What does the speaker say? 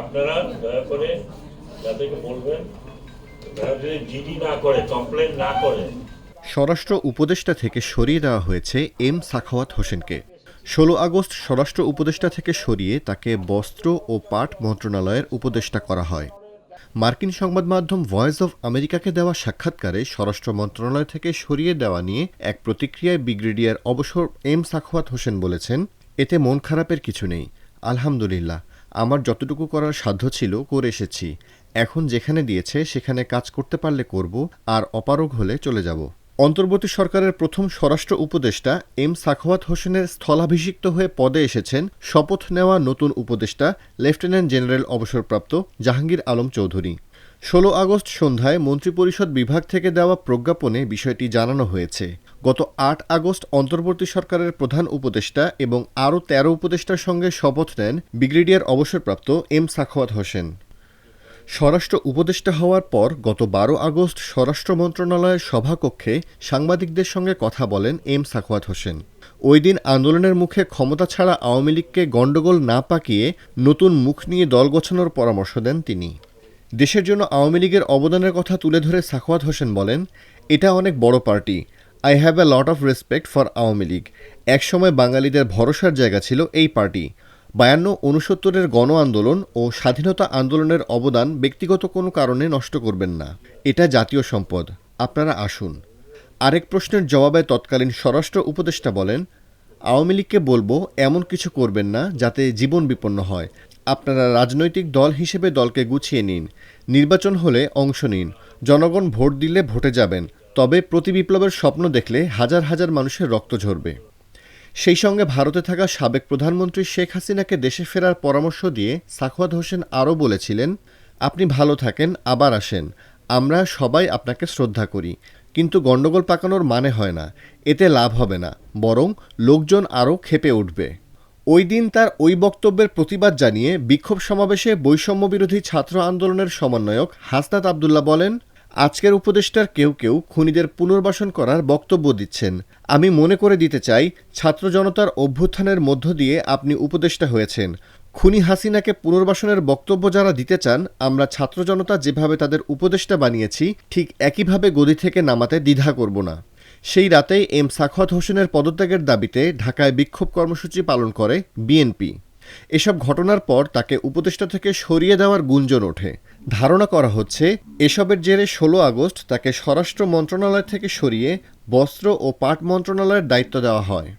আপনারা দয়া করে যাদেরকে বলবেন স্বরাষ্ট্র উপদেষ্টা থেকে সরিয়ে দেওয়া হয়েছে এম সাখাওয়াত হোসেনকে। ষোলো আগস্ট স্বরাষ্ট্র উপদেষ্টা থেকে সরিয়ে তাকে বস্ত্র ও পাট মন্ত্রণালয়ের উপদেষ্টা করা হয়। মার্কিন সংবাদ মাধ্যম ভয়েস অব আমেরিকাকে দেওয়া সাক্ষাৎকারে স্বরাষ্ট্র মন্ত্রণালয় থেকে সরিয়ে দেওয়া নিয়ে এক প্রতিক্রিয়ায় ব্রিগেডিয়ার অবসর এম সাখাওয়াত হোসেন বলেছেন, এতে মন খারাপের কিছু নেই। আলহামদুলিল্লাহ। আমার যতটুকু করার সাধ্য ছিল করে এসেছি। এখন যেখানে দিয়েছে, সেখানে কাজ করতে পারলে করব আর অপারগ হলে চলে যাব। অন্তর্বর্তী সরকারের প্রথম স্বরাষ্ট্র উপদেষ্টা এম সাখাওয়াত হোসেনের স্থলাভিষিক্ত হয়ে পদে এসেছেন শপথ নেওয়া নতুন উপদেষ্টা লেফটেন্যান্ট জেনারেল অবসরপ্রাপ্ত জাহাঙ্গীর আলম চৌধুরী। ষোলো আগস্ট সন্ধ্যায় মন্ত্রিপরিষদ বিভাগ থেকে দেওয়া প্রজ্ঞাপনে বিষয়টি জানানো হয়েছে। গত আট আগস্ট অন্তর্বর্তী সরকারের প্রধান উপদেষ্টা এবং আরও তেরো উপদেষ্টার সঙ্গে শপথ নেন ব্রিগেডিয়ার অবসরপ্রাপ্ত এম সাখাওয়াত হোসেন। স্বরাষ্ট্র উপদেষ্টা হওয়ার পর গত বারো আগস্ট স্বরাষ্ট্র মন্ত্রণালয়ের সভাকক্ষে সাংবাদিকদের সঙ্গে কথা বলেন এম সাখওয়াত হোসেন। ওই দিন আন্দোলনের মুখে ক্ষমতা ছাড়া আওয়ামী লীগকে গণ্ডগোল না পাকিয়ে নতুন মুখ নিয়ে দল গোছানোর পরামর্শ দেন তিনি। দেশের জন্য আওয়ামী লীগের অবদানের কথা তুলে ধরে সাখওয়াত হোসেন বলেন, এটা অনেক বড় party. I have a lot of respect for Awami League একসময় বাঙালিদের ভরসার জায়গা ছিল এই পার্টি। বায়ান্ন উনসত্তরের গণ আন্দোলন ও স্বাধীনতা আন্দোলনের অবদান ব্যক্তিগত কোনো কারণে নষ্ট করবেন না। এটা জাতীয় সম্পদ। আপনারা আসুন। আরেক প্রশ্নের জবাবে তৎকালীন স্বরাষ্ট্র উপদেষ্টা বলেন, আওয়ামী লীগকে বলব এমন কিছু করবেন না যাতে জীবন বিপন্ন হয়। আপনারা রাজনৈতিক দল হিসেবে দলকে গুছিয়ে নিন। নির্বাচন হলে অংশ নিন। জনগণ ভোট দিলে ভোটে যাবেন। তবে প্রতি বিপ্লবের স্বপ্ন দেখলে হাজার হাজার মানুষের রক্ত ঝরবে। সেই সঙ্গে ভারতে থাকা সাবেক প্রধানমন্ত্রী শেখ হাসিনাকে দেশে ফেরার পরামর্শ দিয়ে সাখওয়াত হোসেন আরও বলেছিলেন, আপনি ভালো থাকেন, আবার আসেন। আমরা সবাই আপনাকে শ্রদ্ধা করি। কিন্তু গণ্ডগোল পাকানোর মানে হয় না। এতে লাভ হবে না। বরং লোকজন আরও খেপে উঠবে। ওই দিন তার ওই বক্তব্যের প্রতিবাদ জানিয়ে বিক্ষোভ সমাবেশে বৈষম্য বিরোধী ছাত্র আন্দোলনের সমন্বয়ক হাসনাত আবদুল্লাহ বলেন আজকের উপদেষ্টার কেউ কেউ খুনিদের পুনর্বাসন করার বক্তব্য দিচ্ছেন। আমি মনে করে দিতে চাই, ছাত্র জনতার অভ্যুত্থানের মধ্য দিয়ে আপনি উপদেষ্টা হয়েছেন। খুনি হাসিনাকে পুনর্বাসনের বক্তব্য যারা দিতে চান, আমরা ছাত্র জনতা যেভাবে তাদের উপদেষ্টা বানিয়েছি, ঠিক একইভাবে গদি থেকে নামাতে দ্বিধা করব না। সেই রাতেই এম সাখত হোসেনের পদত্যাগের দাবিতে ঢাকায় বিক্ষোভ কর্মসূচি পালন করে বিএনপি। এসব ঘটনার পর তাকে উপদেষ্টা থেকে সরিয়ে দেওয়ার গুঞ্জন ওঠে। ধারণা করা হচ্ছে, এসবের জেরে ষোলো আগস্ট তাকে স্বরাষ্ট্র মন্ত্রণালয় থেকে সরিয়ে বস্ত্র ও পাট মন্ত্রণালয়ের দায়িত্ব দেওয়া হয়।